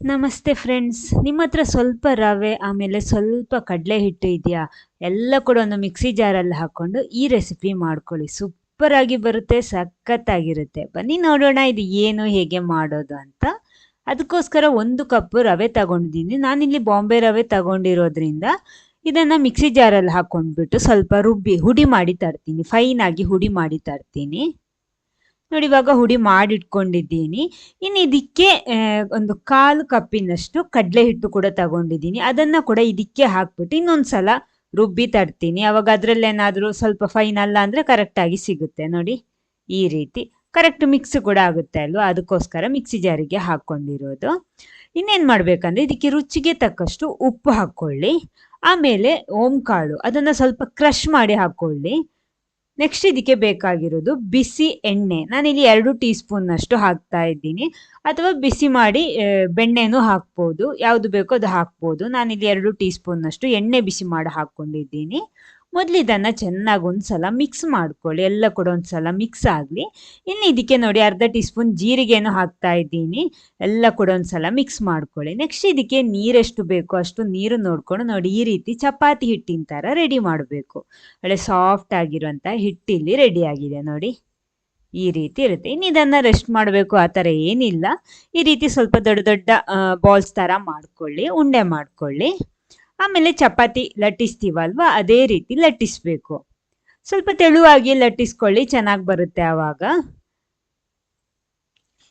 ನಮಸ್ತೆ ಫ್ರೆಂಡ್ಸ್ ನಿಮ್ಮ ಹತ್ರ ಸ್ವಲ್ಪ ರವೆ, ಆಮೇಲೆ ಸ್ವಲ್ಪ ಕಡಲೆ ಹಿಟ್ಟು ಇದೆಯಾ? ಎಲ್ಲ ಕೂಡ ಒಂದು ಮಿಕ್ಸಿ ಜಾರಲ್ಲಿ ಹಾಕ್ಕೊಂಡು ಈ ರೆಸಿಪಿ ಮಾಡ್ಕೊಳ್ಳಿ. ಸೂಪರ್ ಆಗಿ ಬರುತ್ತೆ, ಸಖತ್ತಾಗಿರುತ್ತೆ. ಬನ್ನಿ ನೋಡೋಣ ಇದು ಏನು, ಹೇಗೆ ಮಾಡೋದು ಅಂತ. ಅದಕ್ಕೋಸ್ಕರ ಒಂದು ಕಪ್ ರವೆ ತಗೊಂಡಿದ್ದೀನಿ. ನಾನಿಲ್ಲಿ ಬಾಂಬೆ ರವೆ ತಗೊಂಡಿರೋದ್ರಿಂದ ಇದನ್ನು ಮಿಕ್ಸಿ ಜಾರಲ್ಲಿ ಹಾಕೊಂಡ್ಬಿಟ್ಟು ಸ್ವಲ್ಪ ರುಬ್ಬಿ, ಹುಡಿ ಮಾಡಿ ತರ್ತೀನಿ. ಫೈನಾಗಿ ಹುಡಿ ಮಾಡಿ ತರ್ತೀನಿ. ನೋಡಿ ಇವಾಗ ಹುಡಿ ಮಾಡಿಟ್ಕೊಂಡಿದ್ದೀನಿ. ಇನ್ನು ಇದಕ್ಕೆ ಒಂದು ಕಾಲು ಕಪ್ಪಿನಷ್ಟು ಕಡಲೆ ಹಿಟ್ಟು ಕೂಡ ತಗೊಂಡಿದ್ದೀನಿ. ಅದನ್ನು ಕೂಡ ಇದಕ್ಕೆ ಹಾಕ್ಬಿಟ್ಟು ಇನ್ನೊಂದು ಸಲ ರುಬ್ಬಿ ತರ್ತೀನಿ. ಅವಾಗ ಅದರಲ್ಲೇನಾದರೂ ಸ್ವಲ್ಪ ಫೈನ್ ಅಲ್ಲ ಅಂದರೆ ಕರೆಕ್ಟಾಗಿ ಸಿಗುತ್ತೆ. ನೋಡಿ ಈ ರೀತಿ. ಕರೆಕ್ಟ್ ಮಿಕ್ಸ್ ಕೂಡ ಆಗುತ್ತೆ ಅಲ್ವಾ? ಅದಕ್ಕೋಸ್ಕರ ಮಿಕ್ಸಿ ಜಾರಿಗೆ ಹಾಕ್ಕೊಂಡಿರೋದು ಇನ್ನೇನು ಮಾಡಬೇಕಂದ್ರೆ ಇದಕ್ಕೆ ರುಚಿಗೆ ತಕ್ಕಷ್ಟು ಉಪ್ಪು ಹಾಕ್ಕೊಳ್ಳಿ. ಆಮೇಲೆ ಓಂಕಾಳು. ಅದನ್ನು ಸ್ವಲ್ಪ ಕ್ರಷ್ ಮಾಡಿ ಹಾಕೊಳ್ಳಿ ನೆಕ್ಸ್ಟ್ ಇದಕ್ಕೆ ಬೇಕಾಗಿರೋದು ಬಿಸಿ ಎಣ್ಣೆ. ನಾನಿಲ್ಲಿ ಎರಡು ಟೀ ಸ್ಪೂನ್ ಅಷ್ಟು ಹಾಕ್ತಾ ಇದ್ದೀನಿ. ಅಥವಾ ಬಿಸಿ ಮಾಡಿ ಬೆಣ್ಣೆನೂ ಹಾಕ್ಬೋದು. ಯಾವುದು ಬೇಕೋ ಅದು ಹಾಕ್ಬೋದು. ನಾನಿಲ್ಲಿ ಎರಡು ಟೀ ಸ್ಪೂನ್ ಅಷ್ಟು ಎಣ್ಣೆ ಬಿಸಿ ಮಾಡಿ ಹಾಕ್ಕೊಂಡಿದ್ದೀನಿ. ಮೊದಲು ಇದನ್ನು ಚೆನ್ನಾಗಿ ಒಂದ್ಸಲ ಮಿಕ್ಸ್ ಮಾಡ್ಕೊಳ್ಳಿ. ಎಲ್ಲ ಕೂಡ ಒಂದ್ಸಲ ಮಿಕ್ಸ್ ಆಗಲಿ. ಇನ್ನು ಇದಕ್ಕೆ ನೋಡಿ ಅರ್ಧ ಟೀ ಸ್ಪೂನ್ ಜೀರಿಗೆನೂ ಹಾಕ್ತಾ ಇದ್ದೀನಿ. ಎಲ್ಲ ಕೂಡ ಒಂದ್ಸಲ ಮಿಕ್ಸ್ ಮಾಡ್ಕೊಳ್ಳಿ. ನೆಕ್ಸ್ಟ್ ಇದಕ್ಕೆ ನೀರೆಷ್ಟು ಬೇಕೋ ಅಷ್ಟು ನೀರು ನೋಡಿಕೊಂಡು ನೋಡಿ ಈ ರೀತಿ ಚಪಾತಿ ಹಿಟ್ಟಿನ ಥರ ರೆಡಿ ಮಾಡಬೇಕು. ಒಳ್ಳೆ ಸಾಫ್ಟ್ ಆಗಿರುವಂಥ ಹಿಟ್ಟಿಲ್ಲಿ ರೆಡಿ ಆಗಿದೆ ನೋಡಿ. ಈ ರೀತಿ ಇರುತ್ತೆ. ಇನ್ನು ಇದನ್ನು ರೆಸ್ಟ್ ಮಾಡಬೇಕು. ಆ ಥರ ಏನಿಲ್ಲ. ಈ ರೀತಿ ಸ್ವಲ್ಪ ದೊಡ್ಡ ದೊಡ್ಡ ಬಾಲ್ಸ್ ಥರ ಮಾಡ್ಕೊಳ್ಳಿ. ಉಂಡೆ ಮಾಡ್ಕೊಳ್ಳಿ. ಆಮೇಲೆ ಚಪಾತಿ ಲಟ್ಟಿಸ್ತೀವಲ್ವ? ಅದೇ ರೀತಿ ಲಟ್ಟಿಸ್ಬೇಕು. ಸ್ವಲ್ಪ ತೆಳುವಾಗಿ ಲಟ್ಟಿಸ್ಕೊಳ್ಳಿ, ಚೆನ್ನಾಗಿ ಬರುತ್ತೆ ಆವಾಗ.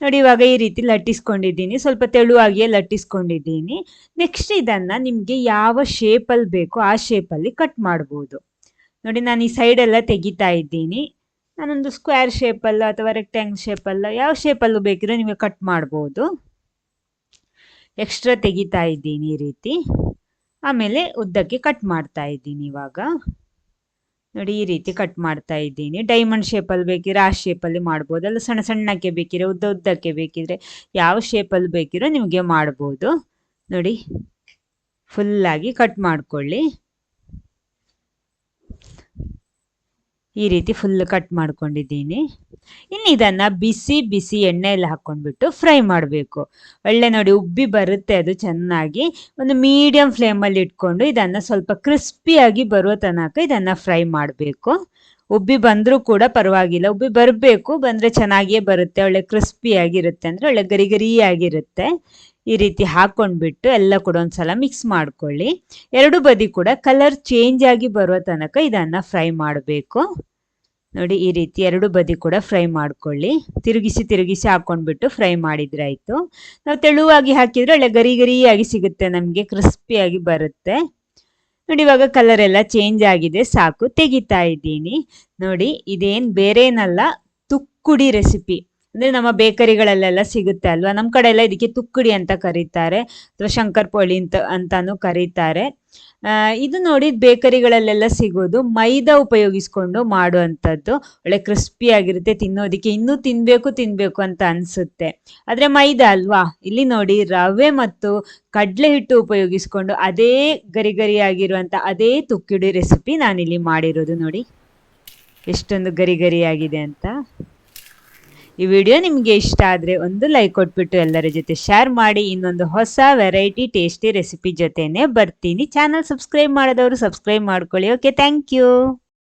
ನೋಡಿ, ಇವಾಗ ಈ ರೀತಿ ಲಟ್ಟಿಸ್ಕೊಂಡಿದ್ದೀನಿ. ಸ್ವಲ್ಪ ತೆಳುವಾಗಿಯೇ ಲಟ್ಟಿಸ್ಕೊಂಡಿದ್ದೀನಿ. ನೆಕ್ಸ್ಟ್ ಇದನ್ನ ನಿಮಗೆ ಯಾವ ಶೇಪಲ್ಲಿ ಬೇಕೋ ಆ ಶೇಪಲ್ಲಿ ಕಟ್ ಮಾಡ್ಬೋದು. ನೋಡಿ, ನಾನು ಈ ಸೈಡ್ ಎಲ್ಲ ತೆಗಿತಾ ಇದ್ದೀನಿ. ನಾನೊಂದು ಸ್ಕ್ವೇರ್ ಶೇಪಲ್ಲ ಅಥವಾ ರೆಕ್ಟ್ಯಾಂಗಲ್ ಶೇಪಲ್ಲ ಯಾವ ಶೇಪಲ್ಲೂ ಬೇಕಿದ್ರೆ ನಿಮಗೆ ಕಟ್ ಮಾಡ್ಬೋದು. ಎಕ್ಸ್ಟ್ರಾ ತೆಗಿತಾ ಇದ್ದೀನಿ ಈ ರೀತಿ. ಆಮೇಲೆ ಉದ್ದಕ್ಕೆ ಕಟ್ ಮಾಡ್ತಾ ಇದ್ದೀನಿ ಇವಾಗ. ನೋಡಿ, ಈ ರೀತಿ ಕಟ್ ಮಾಡ್ತಾ ಇದ್ದೀನಿ. ಡೈಮಂಡ್ ಶೇಪಲ್ಲಿ ಬೇಕಿದ್ರೆ ಆ ಶೇಪಲ್ಲಿ ಮಾಡ್ಬೋದು. ಅಲ್ಲ, ಸಣ್ಣ ಸಣ್ಣಕ್ಕೆ ಬೇಕಿದ್ರೆ ಉದ್ದ ಉದ್ದಕ್ಕೆ ಬೇಕಿದ್ರೆ ಯಾವ ಶೇಪಲ್ಲಿ ಬೇಕಿರೋ ನಿಮಗೆ ಮಾಡ್ಬೋದು. ನೋಡಿ ಫುಲ್ಲಾಗಿ ಕಟ್ ಮಾಡ್ಕೊಳ್ಳಿ. ಈ ರೀತಿ ಫುಲ್ ಕಟ್ ಮಾಡ್ಕೊಂಡಿದ್ದೀನಿ. ಇನ್ನು ಇದನ್ನ ಬಿಸಿ ಬಿಸಿ ಎಣ್ಣೆಯಲ್ಲಿ ಹಾಕೊಂಡ್ಬಿಟ್ಟು ಫ್ರೈ ಮಾಡಬೇಕು. ಒಳ್ಳೆ ನೋಡಿ ಉಬ್ಬಿ ಬರುತ್ತೆ ಅದು ಚೆನ್ನಾಗಿ. ಒಂದು ಮೀಡಿಯಂ ಫ್ಲೇಮಲ್ಲಿ ಇಟ್ಕೊಂಡು ಇದನ್ನು ಸ್ವಲ್ಪ ಕ್ರಿಸ್ಪಿಯಾಗಿ ಬರುವ ತನಕ ಇದನ್ನು ಫ್ರೈ ಮಾಡಬೇಕು. ಉಬ್ಬಿ ಬಂದರೂ ಕೂಡ ಪರವಾಗಿಲ್ಲ. ಉಬ್ಬಿ ಬರಬೇಕು, ಬಂದರೆ ಚೆನ್ನಾಗಿಯೇ ಬರುತ್ತೆ. ಒಳ್ಳೆ ಕ್ರಿಸ್ಪಿಯಾಗಿರುತ್ತೆ ಅಂದರೆ ಒಳ್ಳೆ ಗರಿ ಗರಿಯಾಗಿರುತ್ತೆ. ಈ ರೀತಿ ಹಾಕೊಂಡ್ಬಿಟ್ಟು ಎಲ್ಲ ಕೂಡ ಒಂದ್ಸಲ ಮಿಕ್ಸ್ ಮಾಡ್ಕೊಳ್ಳಿ. ಎರಡು ಬದಿ ಕೂಡ ಕಲರ್ ಚೇಂಜ್ ಆಗಿ ಬರುವ ತನಕ ಇದನ್ನ ಫ್ರೈ ಮಾಡಬೇಕು. ನೋಡಿ ಈ ರೀತಿ ಎರಡು ಬದಿ ಕೂಡ ಫ್ರೈ ಮಾಡ್ಕೊಳ್ಳಿ. ತಿರುಗಿಸಿ ತಿರುಗಿಸಿ ಹಾಕೊಂಡ್ಬಿಟ್ಟು ಫ್ರೈ ಮಾಡಿದ್ರೆ ಆಯ್ತು. ನಾವು ತೆಳುವಾಗಿ ಹಾಕಿದ್ರೆ ಒಳ್ಳೆ ಗರಿ ಗರಿಯಾಗಿ ಸಿಗುತ್ತೆ, ನಮಗೆ ಕ್ರಿಸ್ಪಿಯಾಗಿ ಬರುತ್ತೆ. ನೋಡಿ ಇವಾಗ ಕಲರ್ ಎಲ್ಲ ಚೇಂಜ್ ಆಗಿದೆ, ಸಾಕು. ತೆಗಿತಾ ಇದ್ದೀನಿ. ನೋಡಿ, ಇದೇನು ಬೇರೇನಲ್ಲ, ತುಕ್ಕುಡಿ ರೆಸಿಪಿ ಅಂದ್ರೆ ನಮ್ಮ ಬೇಕರಿಗಳಲ್ಲೆಲ್ಲ ಸಿಗುತ್ತೆ ಅಲ್ವಾ? ನಮ್ಮ ಕಡೆ ಎಲ್ಲ ಇದಕ್ಕೆ ತುಕ್ಕಡಿ ಅಂತ ಕರೀತಾರೆ, ಅಥವಾ ಶಂಕರ್ ಪೋಳಿ ಅಂತ, ಅಂತಾನು ಕರೀತಾರೆ. ಇದು ನೋಡಿ ಬೇಕರಿಗಳಲ್ಲೆಲ್ಲ ಸಿಗೋದು, ಮೈದಾ ಉಪಯೋಗಿಸ್ಕೊಂಡು ಮಾಡುವಂಥದ್ದು. ಒಳ್ಳೆ ಕ್ರಿಸ್ಪಿ ಆಗಿರುತ್ತೆ, ತಿನ್ನೋದಕ್ಕೆ ಇನ್ನೂ ತಿನ್ಬೇಕು ತಿನ್ಬೇಕು ಅಂತ ಅನ್ಸುತ್ತೆ. ಆದ್ರೆ ಮೈದಾ ಅಲ್ವಾ? ಇಲ್ಲಿ ನೋಡಿ ರವೆ ಮತ್ತು ಕಡಲೆ ಹಿಟ್ಟು ಉಪಯೋಗಿಸ್ಕೊಂಡು ಅದೇ ಗರಿ ಗರಿ ಆಗಿರುವಂತ ಅದೇ ತುಕ್ಕಿಡಿ ರೆಸಿಪಿ ನಾನಿಲ್ಲಿ ಮಾಡಿರೋದು ನೋಡಿ. ಎಷ್ಟೊಂದು ಗರಿ ಗರಿ ಆಗಿದೆ ಅಂತ. ಈ ವಿಡಿಯೋ ನಿಮಗೆ ಇಷ್ಟ ಆದರೆ ಒಂದು ಲೈಕ್ ಕೊಟ್ಬಿಟ್ಟು ಎಲ್ಲರ ಜೊತೆ ಶೇರ್ ಮಾಡಿ, ಇನ್ನೊಂದು ಹೊಸ ವೆರೈಟಿ ಟೇಸ್ಟಿ ರೆಸಿಪಿ ಜೊತೆನೆ ಬರ್ತೀನಿ. ಚಾನಲ್ ಸಬ್ಸ್ಕ್ರೈಬ್ ಮಾಡಿದವರು ಸಬ್ಸ್ಕ್ರೈಬ್ ಮಾಡ್ಕೊಳ್ಳಿ. Okay thank you